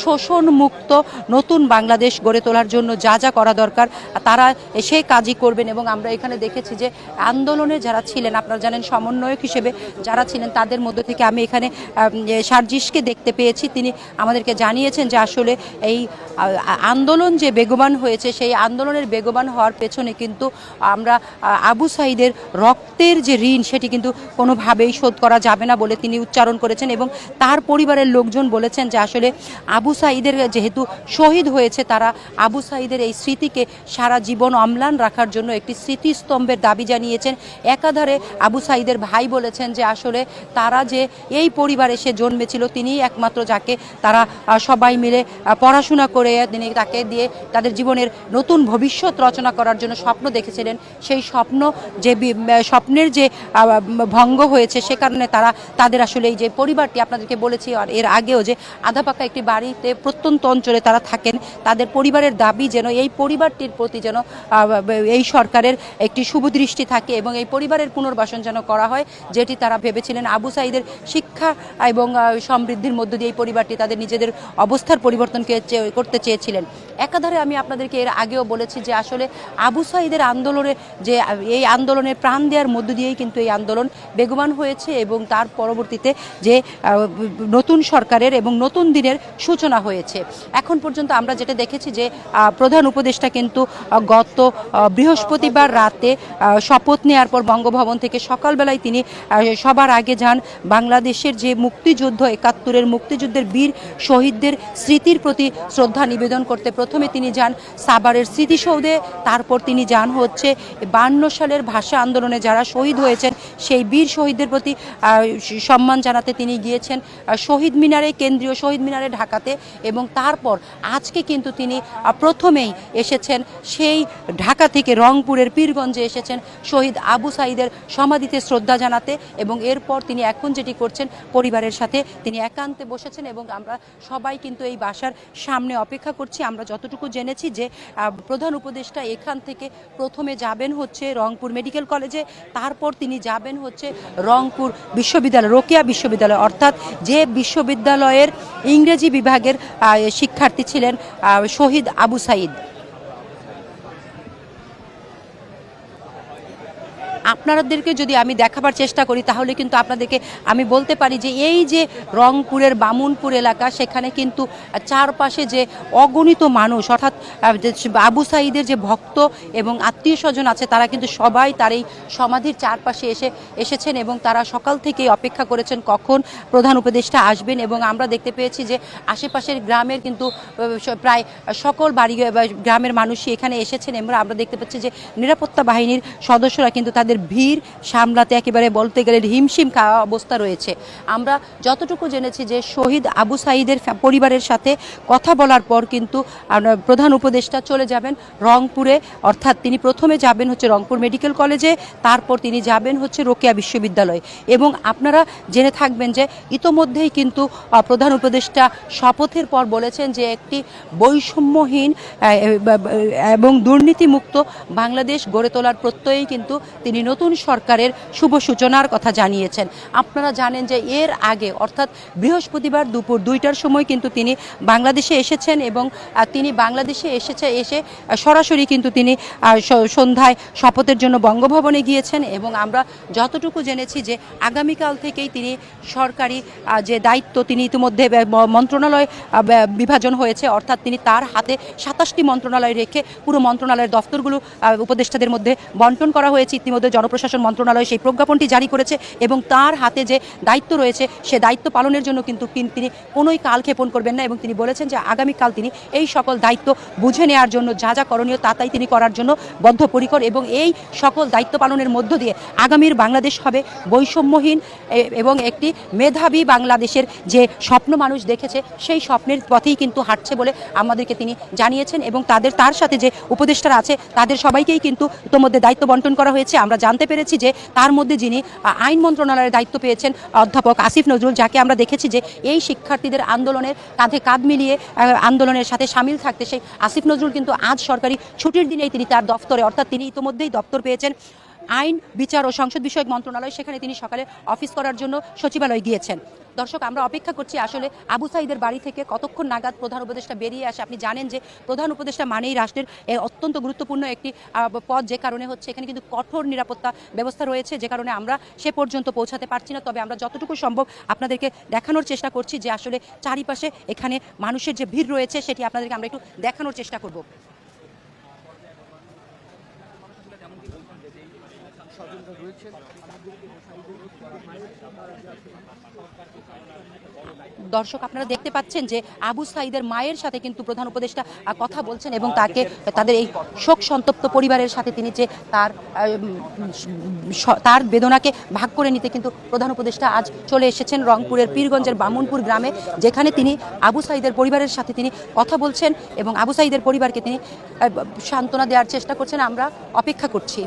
শোষণ মুক্ত নতুন বাংলাদেশ গড়ে তোলার জন্য যা যা করা দরকার, তারা সেই কাজই করবেন এবং আমরা এখানে দেখেছি যে আন্দোলনে যারা ছিলেন, আপনারা জানেন সমন্বয়ক হিসেবে যারা ছিলেন, তাদের মধ্যে থেকে আমি এখানে সার্জিসকে দেখতে পেয়েছি। তিনি আমাদেরকে জানিয়েছেন যে আসলে এই আন্দোলন যে বেগবান হয়েছে, সেই আন্দোলনের বেগবান হওয়ার পেছনে কিন্তু আমরা আবু সাইদের রক্তের যে ঋণ, সেটি কিন্তু কোনোভাবেই শোধ করা যাবে না বলে তিনি উচ্চারণ করেছেন এবং তার পরিবারের লোকজন বলেছেন যে আসলে আবু সাইদের যেহেতু শহীদ হয়েছে, তারা আবু সাইদের এই স্মৃতিকে সারা জীবন অম্লান রাখার জন্য একটি স্মৃতিস্তম্ভের দাবি জানিয়েছেন। একাধারে আবু সাইদের ভাই বলেছেন যে আসলে তারা যে এই পরিবারে সে জন্মেছিল, তিনিই একমাত্র যাকে তারা সবাই মিলে পড়াশোনা করে, তিনি তাকে দিয়ে তাদের জীবনের নতুন ভবিষ্যৎ রচনা করার জন্য স্বপ্ন দেখেছিলেন। সেই স্বপ্ন যে স্বপ্নের যে ভঙ্গ হয়েছে, সে কারণে তারা, তাদের আসলে এই যে পরিবারটি আপনাদেরকে বলেছি, আর এর আগেও যে আধাপাকা একটি বাড়িতে প্রত্যন্ত অঞ্চলে তারা থাকেন। তাদের পরিবারের দাবি যেন এই পরিবারটির প্রতি যেন এই সরকারের একটি শুভ দৃষ্টি থাকে এবং এই পরিবারের পুনর্বাসন যেন করা হয়, যেটি তারা ভেবেছিলেন আবু সাইদের শিক্ষা এবং সমৃদ্ধির মধ্য দিয়ে এই পরিবারটি তাদের নিজেদের অবস্থার পরিবর্তনকে করতে চেয়েছিলেন। একাধারে আমি আপনাদেরকে এর আগেও বলেছি যে আসলে আবু সাইদের আন্দোলনে যে, এই আন্দোলনের প্রাণ দেওয়ার মধ্য দিয়েই কিন্তু এই আন্দোলন বেগবান হয়েছে এবং তার পরবর্তীতে যে নতুন সরকারের এবং নতুন দিনের সূচনা হয়েছে। এখন পর্যন্ত আমরা যেটা দেখেছি যে প্রধান উপদেষ্টা কিন্তু গত বৃহস্পতিবার রাতে শপথ নেওয়ার পর বঙ্গভবন থেকে সকালবেলায় তিনি সবার আগে যান বাংলাদেশের যে মুক্তিযুদ্ধ, একাত্তরের মুক্তিযুদ্ধের বীর শহীদদের স্মৃতির প্রতি শ্রদ্ধা নিবেদন করতে প্রথমে তিনি যান সাবারের স্মৃতিসৌধে, তারপর তিনি যান হচ্ছে বান্ন সালের ভাষা আন্দোলনে যারা শহীদ হয়েছেন, সেই বীর শহীদদের প্রতি সম্মান জানাতে তিনি গিয়েছেন। শহীদ মিনারে কেন্দ্রীয় শহীদ মিনারে ঢাকাতে এবং তারপর আজকে কিন্তু তিনি প্রথমেই এসেছেন সেই ঢাকা থেকে রংপুরের পীরগঞ্জে এসেছেন শহীদ আবু সাইদের সমাধিতে শ্রদ্ধা জানাতে এবং এরপর তিনি এখন যেটি করছেন পরিবারের সাথে তিনি একান্তে বসেছেন এবং আমরা সবাই কিন্তু এই বাসার সামনে অপেক্ষা করছি। আমরা যতটুকু জেনেছি যে প্রধান উপদেষ্টা এখান থেকে প্রথমে যাবেন হচ্ছে রংপুর মেডিকেল কলেজে, তারপর তিনি যাবেন হচ্ছে রংপুর বিশ্ববিদ্যালয়, রোকেয়া বিশ্ববিদ্যালয় অর্থাৎ যে বিশ্ববিদ্যালয়ের ইংরেজি বিভাগের শিক্ষার্থী ছিলেন শহীদ আবু সাইদ। আপনাদেরকে যদি আমি দেখাবার চেষ্টা করি, তাহলে কিন্তু আপনাদেরকে আমি বলতে পারি যে এই যে রংপুরের বামুনপুর এলাকা, সেখানে কিন্তু চারপাশে যে অগণিত মানুষ, অর্থাৎ আবু সাইদের যে ভক্ত এবং আত্মীয় স্বজন আছে, তারা কিন্তু সবাই তার এই সমাধির চারপাশে এসে, এসেছেন এবং তারা সকাল থেকেই অপেক্ষা করেছেন কখন প্রধান উপদেষ্টা আসবেন এবং আমরা দেখতে পেয়েছি যে আশেপাশের গ্রামের কিন্তু প্রায় সকল বাড়ি গ্রামের মানুষই এখানে এসেছেন এবং আমরা দেখতে পাচ্ছি যে নিরাপত্তা বাহিনীর সদস্যরা কিন্তু তাদের ভিড় সামলাতে একেবারে বলতে গেলে হিমশিম খাওয়া অবস্থা রয়েছে। আমরা যতটুকু জেনেছি যে শহীদ আবু সাইদের পরিবারের সাথে কথা বলার পর কিন্তু প্রধান উপদেষ্টা চলে যাবেন রংপুরে। অর্থাৎ তিনি প্রথমে যাবেন হচ্ছে রংপুর মেডিকেল কলেজে, তারপর তিনি যাবেন হচ্ছে রোকেয়া বিশ্ববিদ্যালয়। এবং আপনারা জেনে থাকবেন যে ইতোমধ্যেই কিন্তু প্রধান উপদেষ্টা শপথের পর বলেছেন যে একটি বৈষম্যহীন এবং দুর্নীতিমুক্ত বাংলাদেশ গড়ে তোলার প্রত্যয়েই কিন্তু তিনি নতুন সরকারের শুভ সূচনার কথা জানিয়েছেন। আপনারা জানেন যে এর আগে, অর্থাৎ বৃহস্পতিবার দুপুর দুইটার সময় কিন্তু তিনি বাংলাদেশে এসেছেন এবং তিনি বাংলাদেশে এসেছে, এসে সরাসরি কিন্তু তিনি সন্ধ্যায় শপথের জন্য বঙ্গভবনে গিয়েছেন এবং আমরা যতটুকু জেনেছি যে আগামীকাল থেকেই তিনি সরকারি যে দায়িত্ব তিনি ইতিমধ্যে মন্ত্রণালয় বিভাজন হয়েছে, অর্থাৎ তিনি তার হাতে সাতাশটি মন্ত্রণালয় রেখে পুরো মন্ত্রণালয়ের দফতরগুলো উপদেষ্টাদের মধ্যে বন্টন করা হয়েছে। ইতিমধ্যে জনপ্রশাসন মন্ত্রণালয় সেই প্রজ্ঞাপনটি জারি করেছে এবং তার হাতে যে দায়িত্ব রয়েছে, সে দায়িত্ব পালনের জন্য কিন্তু তিনি কোনোই কালক্ষেপণ করবেন না এবং তিনি বলেছেন যে আগামীকাল তিনি এই সকল দায়িত্ব বুঝে নেওয়ার জন্য যা যা করণীয় তা তাই তিনি করার জন্য বদ্ধপরিকর এবং এই সকল দায়িত্ব পালনের মধ্য দিয়ে আগামীর বাংলাদেশ হবে বৈষম্যহীন এবং একটি মেধাবী বাংলাদেশের যে স্বপ্ন মানুষ দেখেছে, সেই স্বপ্নের পথেই কিন্তু হাঁটছে বলে আমাদেরকে তিনি জানিয়েছেন এবং তাদের তার সাথে যে উপদেষ্টারা আছে, তাদের সবাইকেই কিন্তু ইতোমধ্যে দায়িত্ব বন্টন করা হয়েছে। আমরা জানতে পেরেছি যে তার মধ্যে যিনি আইন মন্ত্রণালয়ের দায়িত্ব পেয়েছেন অধ্যাপক আসিফ নজরুল, যাকে আমরা দেখেছি যে এই শিক্ষার্থীদের আন্দোলনের কাঁধে কাঁধ মিলিয়ে আন্দোলনের সাথে সামিল থাকতে সেই আসিফ নজরুল কিন্তু আজ সরকারি ছুটির দিনেই তিনি তার দফতরে, অর্থাৎ তিনি ইতোমধ্যেই দপ্তর পেয়েছেন। আইন, বিচার ও সংসদ বিষয়ক মন্ত্রণালয় সেখানে তিনি সকালে অফিস করার জন্য সচিবালয় গিয়েছেন। দর্শক, আমরা অপেক্ষা করছি আসলে আবু সাইদের বাড়ি থেকে কতক্ষণ নাগাদ প্রধান উপদেষ্টা বেরিয়ে আসে। আপনি জানেন যে প্রধান উপদেষ্টা মানেই রাষ্ট্রের অত্যন্ত গুরুত্বপূর্ণ একটি পদ, যে কারণে হচ্ছে এখানে কিন্তু কঠোর নিরাপত্তা ব্যবস্থা রয়েছে, যে কারণে আমরা সে পর্যন্ত পৌঁছাতে পারছি না। তবে আমরা যতটুকু সম্ভব আপনাদেরকে দেখানোর চেষ্টা করছি যে আসলে চারিপাশে এখানে মানুষের যে ভিড় রয়েছে, সেটি আপনাদেরকে আমরা একটু দেখানোর চেষ্টা করব। দর্শক, আপনারা দেখতে পাচ্ছেন যে আবু সাইদের মায়ের সাথে কিন্তু প্রধান উপদেষ্টা কথা বলছেন এবং তাকে তাদের এই শোক সন্তপ্ত পরিবারের সাথে তিনি যে তার তার বেদনাকে ভাগ করে নিতে কিন্তু প্রধান উপদেষ্টা আজ চলে এসেছেন রংপুরের পীরগঞ্জের বামুনপুর গ্রামে, যেখানে তিনি আবু সাইদের পরিবারের সাথে তিনি কথা বলছেন এবং আবু সাইদের পরিবারকে তিনি সান্ত্বনা দেওয়ার চেষ্টা করছেন। আমরা অপেক্ষা করছি।